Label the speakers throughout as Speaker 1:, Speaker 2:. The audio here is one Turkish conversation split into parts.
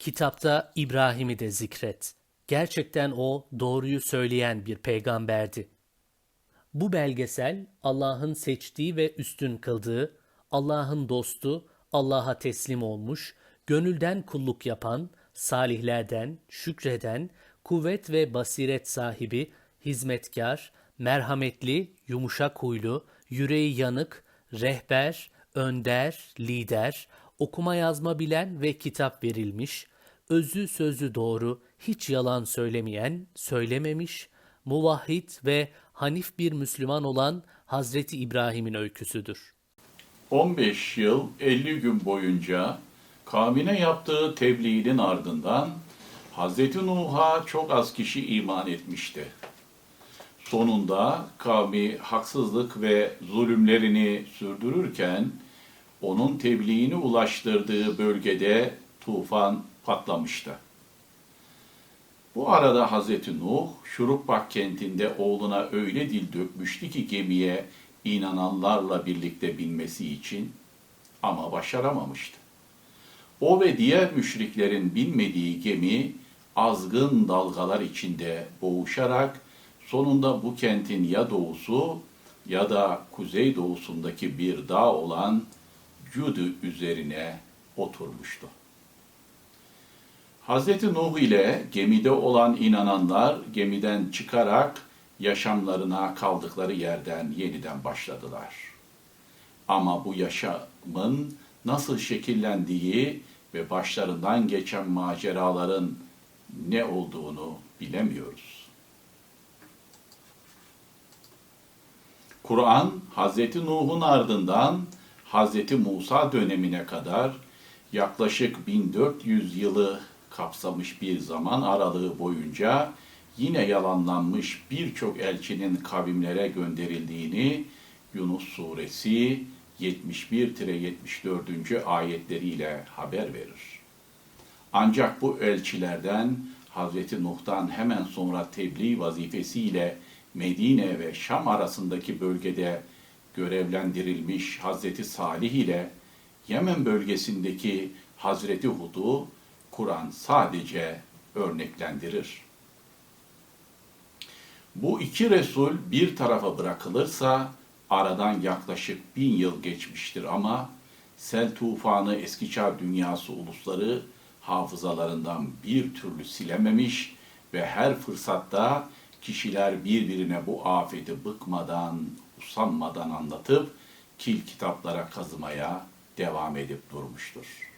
Speaker 1: Kitapta İbrahim'i de zikret. Gerçekten o doğruyu söyleyen bir peygamberdi. Bu belgesel Allah'ın seçtiği ve üstün kıldığı, Allah'ın dostu, Allah'a teslim olmuş, gönülden kulluk yapan, salihlerden, şükreden, kuvvet ve basiret sahibi, hizmetkar, merhametli, yumuşak huylu, yüreği yanık, rehber, önder, lider, okuma yazma bilen ve kitap verilmiş, özü sözü doğru, hiç yalan söylemeyen, söylememiş, muvahhid ve hanif bir Müslüman olan Hazreti İbrahim'in öyküsüdür.
Speaker 2: 15 yıl 50 gün boyunca kavmine yaptığı tebliğinin ardından Hz. Nuh'a çok az kişi iman etmişti. Sonunda kavmi haksızlık ve zulümlerini sürdürürken onun tebliğini ulaştırdığı bölgede tufan patlamıştı. Bu arada Hz. Nuh, Şurupbak kentinde oğluna öyle dil dökmüştü ki gemiye inananlarla birlikte binmesi için ama başaramamıştı. O ve diğer müşriklerin binmediği gemi azgın dalgalar içinde boğuşarak sonunda bu kentin ya doğusu ya da kuzey doğusundaki bir dağ olan Cudü üzerine oturmuştu. Hz. Nuh ile gemide olan inananlar gemiden çıkarak yaşamlarına kaldıkları yerden yeniden başladılar. Ama bu yaşamın nasıl şekillendiği ve başlarından geçen maceraların ne olduğunu bilemiyoruz. Kur'an Hz. Nuh'un ardından Hz. Musa dönemine kadar yaklaşık 1400 yılı kapsamış bir zaman aralığı boyunca yine yalanlanmış birçok elçinin kavimlere gönderildiğini Yunus suresi 71-74. ayetleriyle haber verir. Ancak bu elçilerden Hz. Nuh'tan hemen sonra tebliğ vazifesiyle Medine ve Şam arasındaki bölgede görevlendirilmiş Hazreti Salih ile Yemen bölgesindeki Hazreti Hud'u Kur'an sadece örneklendirir. Bu iki Resul bir tarafa bırakılırsa aradan yaklaşık bin yıl geçmiştir ama sel tufanı eski çağ dünyası ulusları hafızalarından bir türlü silememiş ve her fırsatta kişiler birbirine bu afeti bıkmadan, usanmadan anlatıp kil kitaplara kazımaya devam edip durmuştur.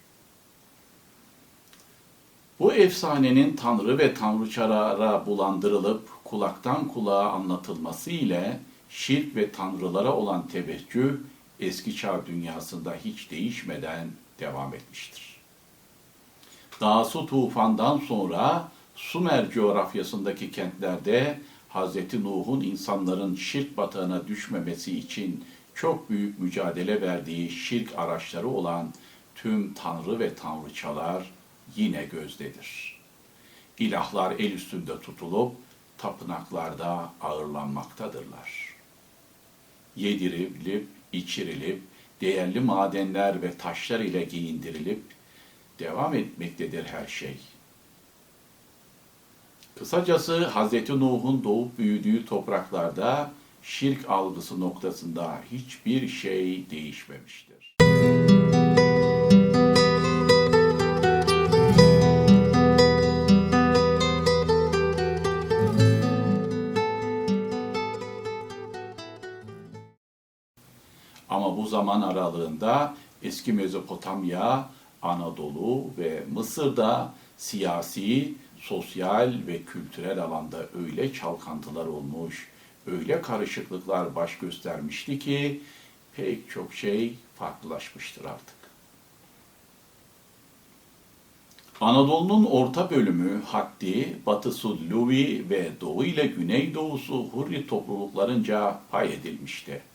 Speaker 2: Bu efsanenin tanrı ve tanrıçalara bulandırılıp kulaktan kulağa anlatılması ile şirk ve tanrılara olan teveccüh eski çağ dünyasında hiç değişmeden devam etmiştir. Dağsu tufandan sonra Sumer coğrafyasındaki kentlerde Hz. Nuh'un insanların şirk batağına düşmemesi için çok büyük mücadele verdiği şirk araçları olan tüm tanrı ve tanrıçalar yine gözdedir. İlahlar el üstünde tutulup tapınaklarda ağırlanmaktadırlar. Yedirilip, içirilip, değerli madenler ve taşlar ile giyindirilip devam etmektedir her şey. Kısacası Hz. Nuh'un doğup büyüdüğü topraklarda şirk algısı noktasında hiçbir şey değişmemiştir. Ama zaman aralığında eski Mezopotamya, Anadolu ve Mısır'da siyasi, sosyal ve kültürel alanda öyle çalkantılar olmuş, öyle karışıklıklar baş göstermişti ki pek çok şey farklılaşmıştır artık. Anadolu'nun orta bölümü Hatti, batısı Luvi ve doğu ile güneydoğusu Hurri topluluklarınca pay edilmişti.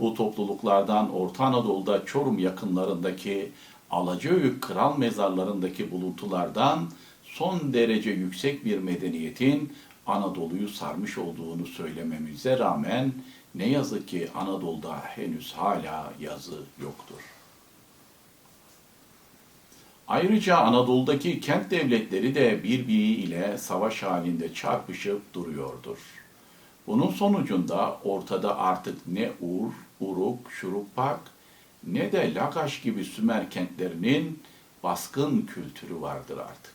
Speaker 2: Bu topluluklardan Orta Anadolu'da Çorum yakınlarındaki Alacaöyük kral mezarlarındaki buluntulardan son derece yüksek bir medeniyetin Anadolu'yu sarmış olduğunu söylememize rağmen ne yazık ki Anadolu'da henüz hala yazı yoktur. Ayrıca Anadolu'daki kent devletleri de birbiriyle savaş halinde çarpışıp duruyordur. Bunun sonucunda ortada artık ne Ur, Uruk, Şuruppak ne de Lagaş gibi Sümer kentlerinin baskın kültürü vardır artık.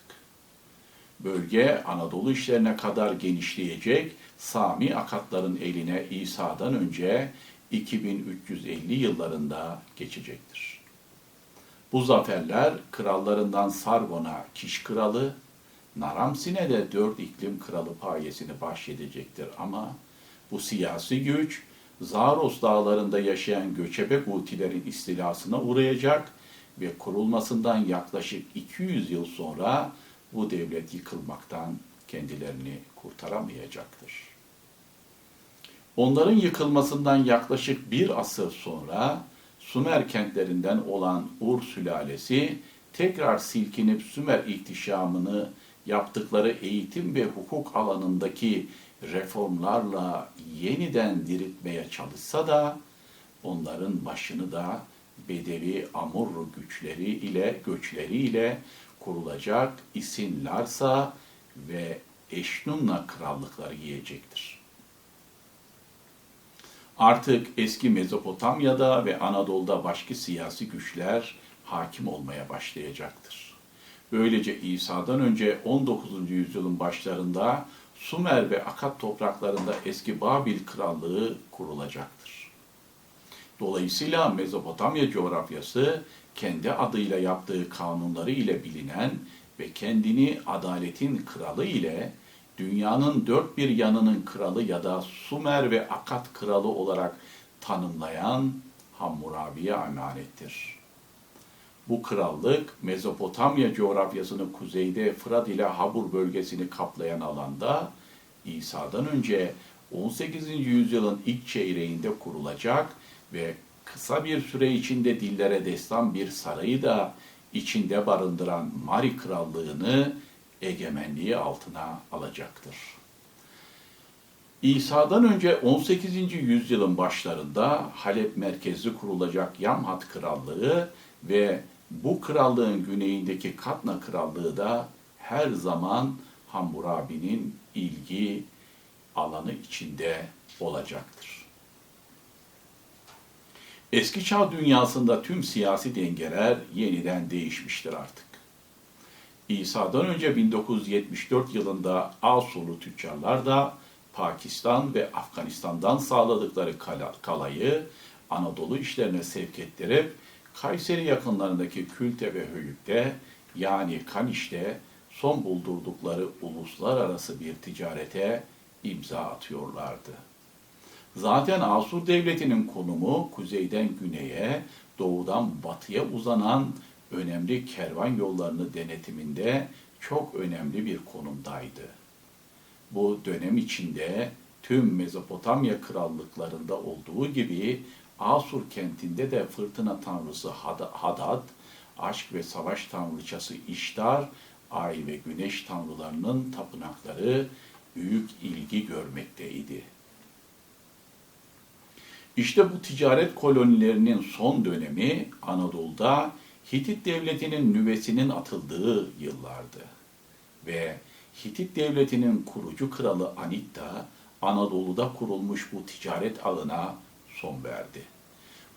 Speaker 2: Bölge Anadolu işlerine kadar genişleyecek Sami Akatların eline İsa'dan önce 2350 yıllarında geçecektir. Bu zaferler krallarından Sargon'a Kiş kralı, Naramsin'e de dört iklim kralı payesini bahşedecektir ama bu siyasi güç Zaros dağlarında yaşayan göçebe Gutilerin istilasına uğrayacak ve kurulmasından yaklaşık 200 yıl sonra bu devlet yıkılmaktan kendilerini kurtaramayacaktır. Onların yıkılmasından yaklaşık bir asır sonra Sümer kentlerinden olan Ur sülalesi tekrar silkinip Sümer ihtişamını yaptıkları eğitim ve hukuk alanındaki reformlarla yeniden diriltmeye çalışsa da onların başını da Bedevi Amurru güçleri ile göçleri ile kurulacak İsin Larsa ve Eşnunna krallıkları yiyecektir. Artık eski Mezopotamya'da ve Anadolu'da başka siyasi güçler hakim olmaya başlayacaktır. Böylece İsa'dan önce 19. yüzyılın başlarında Sumer ve Akat topraklarında eski Babil krallığı kurulacaktır. Dolayısıyla Mezopotamya coğrafyası kendi adıyla yaptığı kanunları ile bilinen ve kendini adaletin kralı ile dünyanın dört bir yanının kralı ya da Sumer ve Akat kralı olarak tanımlayan Hammurabi'ye emanettir. Bu krallık Mezopotamya coğrafyasını kuzeyde Fırat ile Habur bölgesini kaplayan alanda İsa'dan önce 18. yüzyılın ilk çeyreğinde kurulacak ve kısa bir süre içinde dillere destan bir sarayı da içinde barındıran Mari Krallığını egemenliği altına alacaktır. İsa'dan önce 18. yüzyılın başlarında Halep merkezli kurulacak Yamhat Krallığı ve bu krallığın güneyindeki Katna Krallığı da her zaman Hammurabi'nin ilgi alanı içinde olacaktır. Eski çağ dünyasında tüm siyasi dengeler yeniden değişmiştir artık. İsa'dan önce 1974 yılında Asurlu tüccarlar da Pakistan ve Afganistan'dan sağladıkları kala- kalayı Anadolu işlerine sevk ettirip Kayseri yakınlarındaki Külte ve Höyük'te yani Kaniş'te son buldurdukları uluslararası bir ticarete imza atıyorlardı. Zaten Asur Devleti'nin konumu kuzeyden güneye, doğudan batıya uzanan önemli kervan yollarını denetiminde çok önemli bir konumdaydı. Bu dönem içinde tüm Mezopotamya krallıklarında olduğu gibi Asur kentinde de fırtına tanrısı Had- Hadad, aşk ve savaş tanrıçası İştar, ay ve güneş tanrılarının tapınakları büyük ilgi görmekteydi. İşte bu ticaret kolonilerinin son dönemi Anadolu'da Hitit devletinin nüvesinin atıldığı yıllardı. Ve Hitit devletinin kurucu kralı Anitta Anadolu'da kurulmuş bu ticaret ağına son verdi.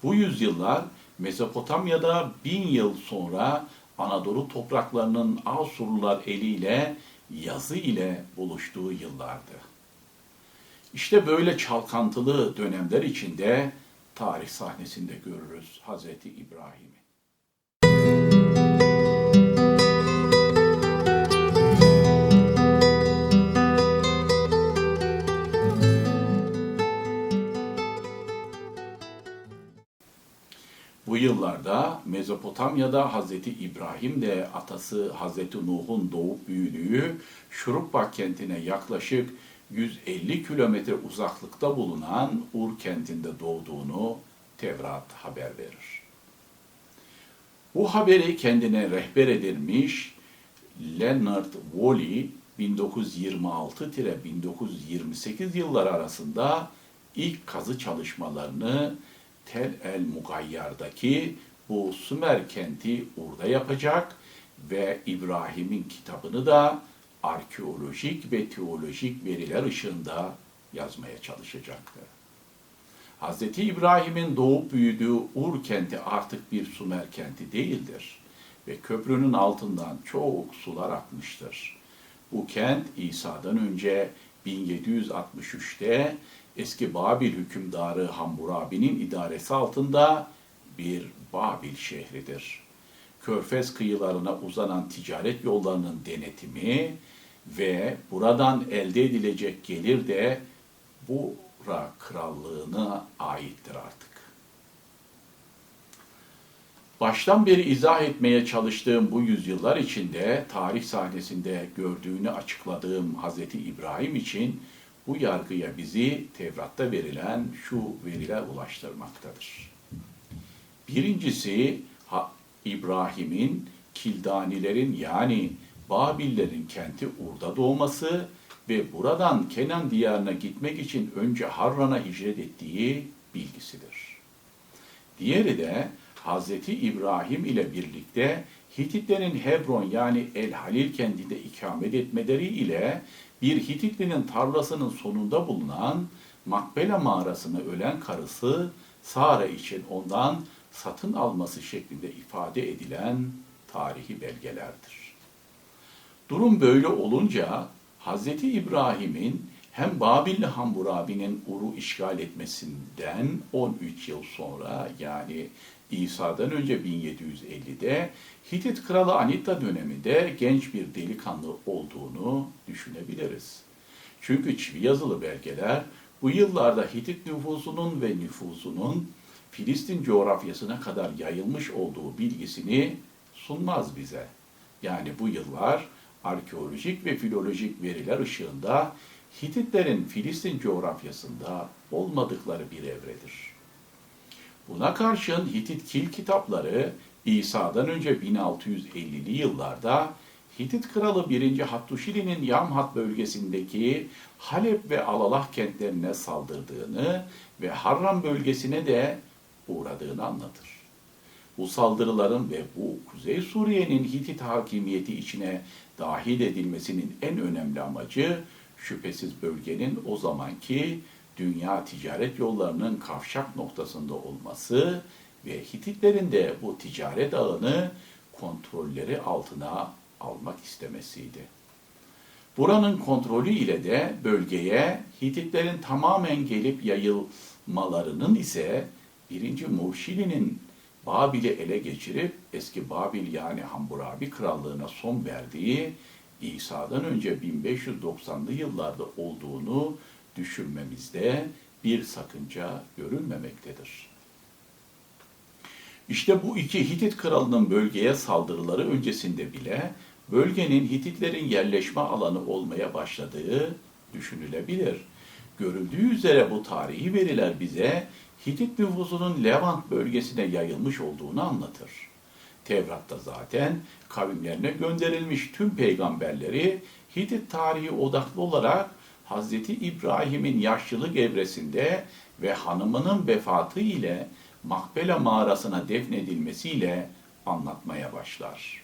Speaker 2: Bu yüzyıllar Mezopotamya'da bin yıl sonra Anadolu topraklarının Asurlular eliyle yazı ile buluştuğu yıllardı. İşte böyle çalkantılı dönemler içinde tarih sahnesinde görürüz Hazreti İbrahim'i. Bu yıllarda Mezopotamya'da Hazreti İbrahim de atası Hazreti Nuh'un doğup büyüdüğü Şurupbak kentine yaklaşık 150 kilometre uzaklıkta bulunan Ur kentinde doğduğunu Tevrat haber verir. Bu haberi kendine rehber edilmiş Leonard Woolley 1926-1928 yılları arasında ilk kazı çalışmalarını Tel el Mugayyar'daki bu Sümer kenti Ur'da yapacak ve İbrahim'in kitabını da arkeolojik ve teolojik veriler ışığında yazmaya çalışacaktı. Hz. İbrahim'in doğup büyüdüğü Ur kenti artık bir Sumer kenti değildir ve köprünün altından çok sular akmıştır. Bu kent İsa'dan önce 1763'te eski Babil hükümdarı Hammurabi'nin idaresi altında bir Babil şehridir. Körfez kıyılarına uzanan ticaret yollarının denetimi ve buradan elde edilecek gelir de Bura krallığına aittir artık. Baştan beri izah etmeye çalıştığım bu yüzyıllar içinde tarih sahnesinde gördüğünü açıkladığım Hz. İbrahim için bu yargıya bizi Tevrat'ta verilen şu veriler ulaştırmaktadır. Birincisi İbrahim'in Kildanilerin yani Babillerin kenti Ur'da doğması ve buradan Kenan diyarına gitmek için önce Harran'a hicret ettiği bilgisidir. Diğeri de Hz. İbrahim ile birlikte Hititlerin Hebron yani El Halil kentinde ikamet etmeleri ile bir Hititlinin tarlasının sonunda bulunan Makbela mağarasını ölen karısı Sara için ondan satın alması şeklinde ifade edilen tarihi belgelerdir. Durum böyle olunca Hz. İbrahim'in hem Babilli Hammurabi'nin Ur'u işgal etmesinden 13 yıl sonra yani İsa'dan önce 1750'de Hitit kralı Anita döneminde genç bir delikanlı olduğunu düşünebiliriz. Çünkü çivi yazılı belgeler bu yıllarda Hitit nüfusunun ve nüfusunun Filistin coğrafyasına kadar yayılmış olduğu bilgisini sunmaz bize. Yani bu yıllar arkeolojik ve filolojik veriler ışığında Hititlerin Filistin coğrafyasında olmadıkları bir evredir. Buna karşın Hitit kil kitapları İsa'dan önce 1650'li yıllarda Hitit kralı 1. Hattuşili'nin Yamhat bölgesindeki Halep ve Alalah kentlerine saldırdığını ve Harran bölgesine de uğradığını anlatır. Bu saldırıların ve bu Kuzey Suriye'nin Hitit hakimiyeti içine dahil edilmesinin en önemli amacı şüphesiz bölgenin o zamanki dünya ticaret yollarının kavşak noktasında olması ve Hititlerin de bu ticaret ağını kontrolleri altına almak istemesiydi. Buranın kontrolü ile de bölgeye Hititlerin tamamen gelip yayılmalarının ise 1. Murşili'nin Babil'i ele geçirip eski Babil yani Hammurabi krallığına son verdiği İsa'dan önce 1590'lı yıllarda olduğunu düşünmemizde bir sakınca görülmemektedir. İşte bu iki Hitit kralının bölgeye saldırıları öncesinde bile bölgenin Hititlerin yerleşme alanı olmaya başladığı düşünülebilir. Görüldüğü üzere bu tarihi veriler bize Hitit nüfusunun Levant bölgesine yayılmış olduğunu anlatır. Tevrat'ta zaten kavimlerine gönderilmiş tüm peygamberleri Hitit tarihi odaklı olarak Hz. İbrahim'in yaşlılık evresinde ve hanımının vefatı ile Makbela mağarasına defnedilmesiyle anlatmaya başlar.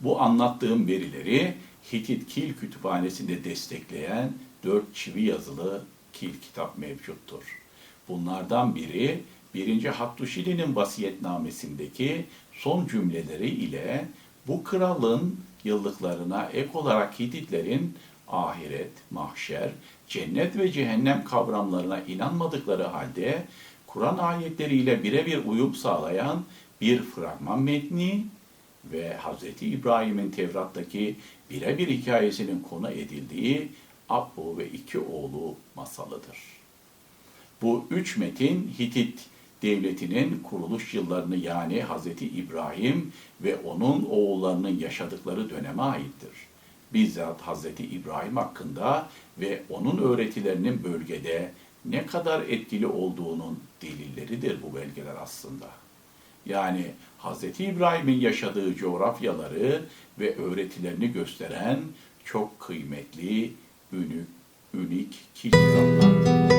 Speaker 2: Bu anlattığım verileri Hitit Kil Kütüphanesi'nde destekleyen dört çivi yazılı Kil kitap mevcuttur. Bunlardan biri 1. Hattuşili'nin vasiyetnamesindeki son cümleleri ile bu kralın yıllıklarına ek olarak Hititlerin ahiret, mahşer, cennet ve cehennem kavramlarına inanmadıkları halde Kur'an ayetleriyle birebir uyum sağlayan bir fragman metni ve Hz. İbrahim'in Tevrat'taki birebir hikayesinin konu edildiği Abbu ve iki oğlu masalıdır. Bu üç metin Hitit devletinin kuruluş yıllarını yani Hz. İbrahim ve onun oğullarının yaşadıkları döneme aittir. Bizzat Hz. İbrahim hakkında ve onun öğretilerinin bölgede ne kadar etkili olduğunun delilleridir bu belgeler aslında. Yani Hz. İbrahim'in yaşadığı coğrafyaları ve öğretilerini gösteren çok kıymetli, ünük, ünik kitaplar.